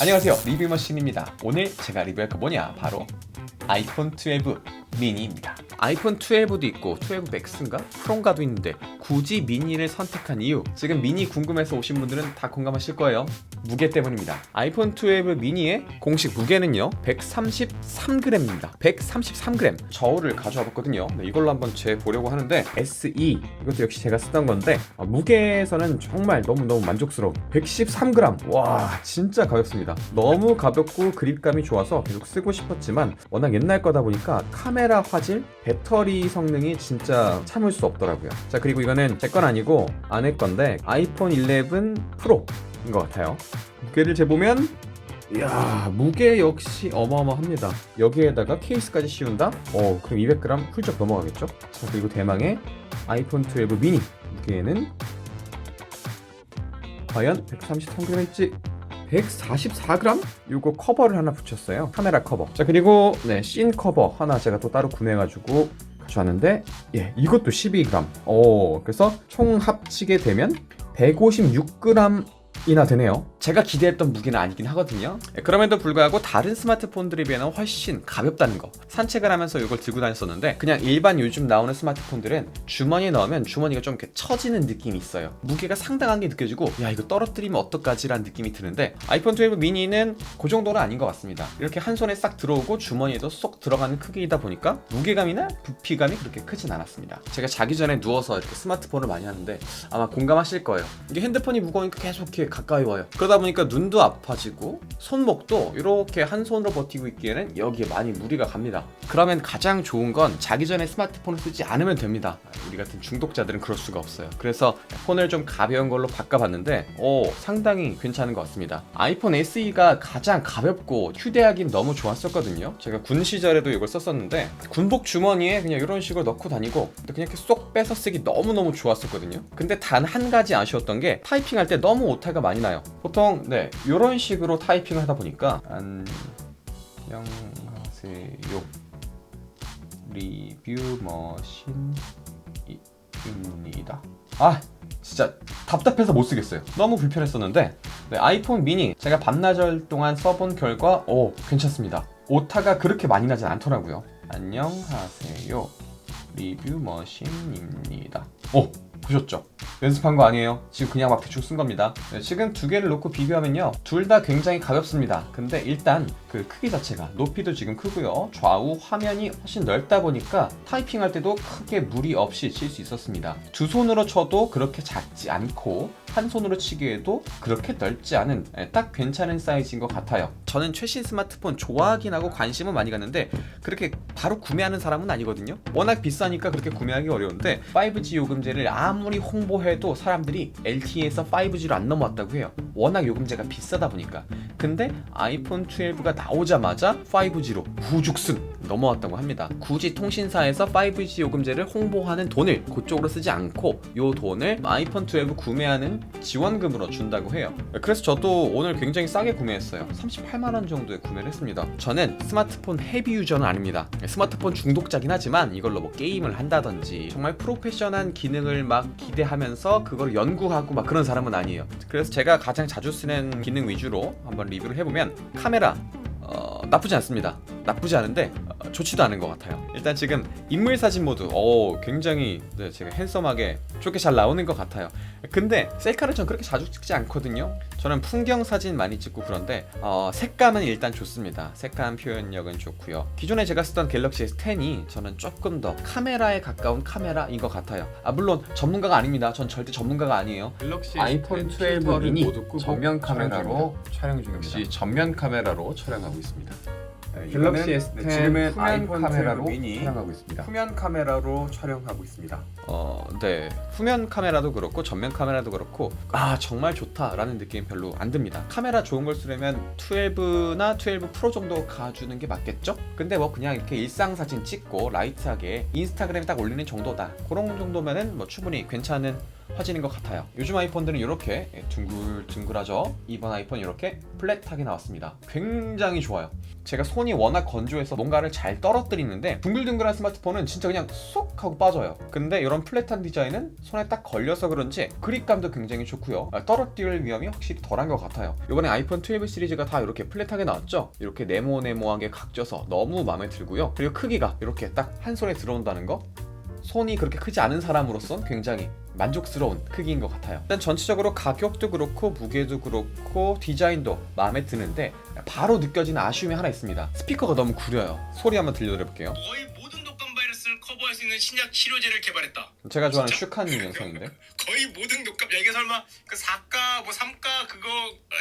안녕하세요. 리뷰머신입니다. 오늘 제가 리뷰할 거 뭐냐? 바로 아이폰 12 미니입니다. 아이폰 12도 있고 12 맥스인가? 프론가도 있는데 굳이 미니를 선택한 이유? 지금 미니 궁금해서 오신 분들은 다 공감하실 거예요. 무게 때문입니다. 아이폰 12 미니의 공식 무게는요 133g입니다. 133g 저울을 가져와 봤거든요. 네, 이걸로 한번 재보려고 하는데 SE 이것도 역시 제가 쓰던 건데 어, 무게에서는 정말 너무너무 만족스러워 113g 와 진짜 가볍습니다. 너무 가볍고 그립감이 좋아서 계속 쓰고 싶었지만 워낙 옛날 거다 보니까 카메라 화질, 배터리 성능이 진짜 참을 수 없더라고요. 자 그리고 이거는 제 건 아니고 아내 건데 아이폰 11 프로인 것 같아요. 무게를 재보면 이야 무게 역시 어마어마합니다. 여기에다가 케이스까지 씌운다? 어 그럼 200g 훌쩍 넘어가겠죠? 자 그리고 대망의 아이폰 12 미니. 무게는 과연 133g일지 144g? 요거 커버를 하나 붙였어요. 카메라 커버. 자 그리고 네 씬 커버 하나 제가 또 따로 구매해가지고 가져왔는데 예 이것도 12g 어 그래서 총 합치게 되면 156g 이나 되네요. 제가 기대했던 무게는 아니긴 하거든요. 예, 그럼에도 불구하고 다른 스마트폰들에 비해는 훨씬 가볍다는 거. 산책을 하면서 이걸 들고 다녔었는데 그냥 일반 요즘 나오는 스마트폰들은 주머니에 넣으면 주머니가 좀 이렇게 처지는 느낌이 있어요. 무게가 상당한 게 느껴지고 야 이거 떨어뜨리면 어떡하지라는 느낌이 드는데 아이폰 12 미니는 그 정도는 아닌 것 같습니다. 이렇게 한 손에 싹 들어오고 주머니에도 쏙 들어가는 크기이다 보니까 무게감이나 부피감이 그렇게 크진 않았습니다. 제가 자기 전에 누워서 이렇게 스마트폰을 많이 하는데 아마 공감하실 거예요. 이게 핸드폰이 무거우니까 계속 이렇게 가까이 와요. 그러다 보니까 눈도 아파지고 손목도 이렇게 한 손으로 버티고 있기에는 여기에 많이 무리가 갑니다. 그러면 가장 좋은 건 자기 전에 스마트폰을 쓰지 않으면 됩니다. 우리 같은 중독자들은 그럴 수가 없어요. 그래서 폰을 좀 가벼운 걸로 바꿔봤는데 오 상당히 괜찮은 것 같습니다. 아이폰 SE가 가장 가볍고 휴대하기 너무 좋았었거든요. 제가 군 시절에도 이걸 썼었는데 군복 주머니에 그냥 이런 식으로 넣고 다니고 그냥 이렇게 쏙 빼서 쓰기 너무너무 좋았었거든요. 근데 단 한 가지 아쉬웠던 게 타이핑할 때 너무 오타가 많이 나요. 보통 네 이런 식으로 타이핑을 하다 보니까 안녕하세요 리뷰 머신 입니다. 아 진짜 답답해서 못 쓰겠어요. 너무 불편했었는데 네, 아이폰 미니 제가 반나절 동안 써본 결과 오 괜찮습니다. 오타가 그렇게 많이 나진 않더라고요. 안녕하세요 리뷰 머신입니다. 오 보셨죠? 연습한 거 아니에요. 지금 그냥 막 대충 쓴 겁니다. 네, 지금 두 개를 놓고 비교하면요. 둘 다 굉장히 가볍습니다. 근데 일단 그 크기 자체가 높이도 지금 크고요. 좌우 화면이 훨씬 넓다 보니까 타이핑할 때도 크게 무리 없이 칠 수 있었습니다. 두 손으로 쳐도 그렇게 작지 않고 한 손으로 치기에도 그렇게 넓지 않은 예, 딱 괜찮은 사이즈인 것 같아요. 저는 최신 스마트폰 좋아하긴 하고 관심은 많이 갔는데 그렇게 바로 구매하는 사람은 아니거든요. 워낙 비싸니까 그렇게 구매하기 어려운데 5G 요금제를 아무리 홍보해도 사람들이 LTE에서 5G로 안 넘어왔다고 해요. 워낙 요금제가 비싸다 보니까. 근데 아이폰 12가 나오자마자 5G로 후죽순 넘어왔다고 합니다. 굳이 통신사에서 5G 요금제를 홍보하는 돈을 그쪽으로 쓰지 않고 요 돈을 아이폰 12 구매하는 지원금으로 준다고 해요. 그래서 저도 오늘 굉장히 싸게 구매했어요. 38만 원 정도에 구매를 했습니다. 저는 스마트폰 헤비 유저는 아닙니다. 스마트폰 중독자긴 하지만 이걸로 뭐 게임을 한다든지 정말 프로페셔널한 기능을 막 기대하면서 그걸 연구하고 막 그런 사람은 아니에요. 그래서 제가 가장 자주 쓰는 기능 위주로 한번 리뷰를 해보면 카메라 어, 나쁘지 않습니다. 나쁘지 않은데 어, 좋지도 않은 것 같아요. 일단 지금 인물 사진 모드, 어 굉장히 네, 제가 핸섬하게 좋게 잘 나오는 것 같아요. 근데 셀카를 전 그렇게 자주 찍지 않거든요. 저는 풍경 사진 많이 찍고 그런데 어, 색감은 일단 좋습니다. 색감 표현력은 좋고요. 기존에 제가 쓰던 갤럭시 S10이 저는 조금 더 카메라에 가까운 카메라인 것 같아요. 아 물론 전문가가 아닙니다. 전 절대 전문가가 아니에요. 갤럭시 아이폰 S10 12 필터를 미니 전면 촬영 카메라로 촬영 중입니다. 역시 전면 카메라로 촬영하고 있습니다. 갤럭시 이거는, S10 네, 지금은 후면 아이폰 카메라로 12 미니 촬영하고 있습니다. 후면 카메라로 촬영하고 있습니다. 어, 네. 후면 카메라도 그렇고 전면 카메라도 그렇고 아 정말 좋다라는 느낌이 별로 안 듭니다. 카메라 좋은 걸 쓰려면 12나 12 프로 정도 가주는 게 맞겠죠? 근데 뭐 그냥 이렇게 일상 사진 찍고 라이트하게 인스타그램에 딱 올리는 정도다. 그런 정도면은 뭐 충분히 괜찮은 화질인 것 같아요. 요즘 아이폰들은 이렇게 둥글둥글하죠. 이번 아이폰 이렇게 플랫하게 나왔습니다. 굉장히 좋아요. 제가 손이 워낙 건조해서 뭔가를 잘 떨어뜨리는데 둥글둥글한 스마트폰은 진짜 그냥 쏙 하고 빠져요. 근데 이런 플랫한 디자인은 손에 딱 걸려서 그런지 그립감도 굉장히 좋고요. 아, 떨어뜨릴 위험이 확실히 덜한 것 같아요. 이번에 아이폰 12 시리즈가 다 이렇게 플랫하게 나왔죠. 이렇게 네모네모하게 각져서 너무 마음에 들고요. 그리고 크기가 이렇게 딱 한 손에 들어온다는 거 손이 그렇게 크지 않은 사람으로선 굉장히 만족스러운 크기인 것 같아요. 일단 전체적으로 가격도 그렇고 무게도 그렇고 디자인도 마음에 드는데 바로 느껴지는 아쉬움이 하나 있습니다. 스피커가 너무 구려요. 소리 한번 들려드려볼게요. 거의 모든 독감 바이러스를 커버할 수 있는 신약 치료제를 개발했다. 제가 좋아하는 슈카님 영상인데 거의 모든 독감. 야 이게 설마 그 4가 뭐 3가 그거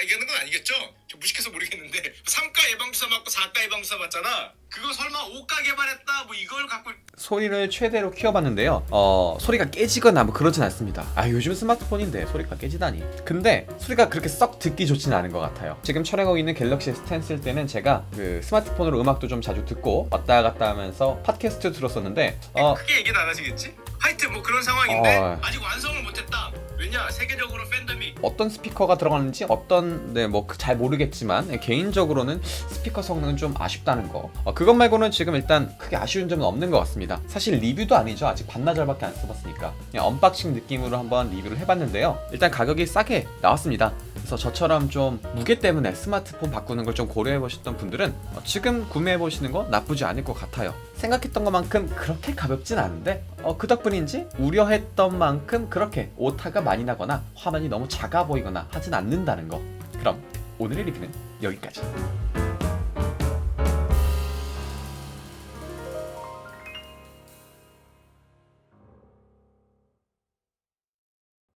얘기하는 건 아니겠죠? 저 무식해서 모르겠는데 3가 예방주사 맞고 4가 예방주사 맞잖아. 그거 설마 5가 개발했다 뭐 이걸 갖고 소리를 최대로 키워봤는데요. 어 소리가 깨지거나 뭐 그러진 않습니다. 아 요즘 스마트폰인데 소리가 깨지다니. 근데 소리가 그렇게 썩 듣기 좋지는 않은 것 같아요. 지금 촬영하고 있는 갤럭시 S10 쓸 때는 제가 그 스마트폰으로 음악도 좀 자주 듣고 왔다 갔다 하면서 팟캐스트 들었었는데 어 크게 얘기는 안 하시겠지? 하여튼 뭐 그런 상황인데 어. 아직 완성을 못했다. 왜냐? 세계적으로 팬덤이 어떤 스피커가 들어가는지 어떤 네 뭐 잘 모르겠지만 개인적으로는 스피커 성능은 좀 아쉽다는 거. 어, 그것 말고는 지금 일단 크게 아쉬운 점은 없는 것 같습니다. 사실 리뷰도 아니죠. 아직 반나절밖에 안 써봤으니까. 그냥 언박싱 느낌으로 한번 리뷰를 해봤는데요. 일단 가격이 싸게 나왔습니다 그래서 저처럼 좀 무게 때문에 스마트폰 바꾸는 걸 좀 고려해 보셨던 분들은 어, 지금 구매해 보시는 거 나쁘지 않을 것 같아요. 생각했던 것만큼 그렇게 가볍진 않은데 어, 그 덕분인지 우려했던 만큼 그렇게 오타가 많이 나거나 화면이 너무 작아 보이거나 하진 않는다는 거. 그럼 오늘의 리뷰는 여기까지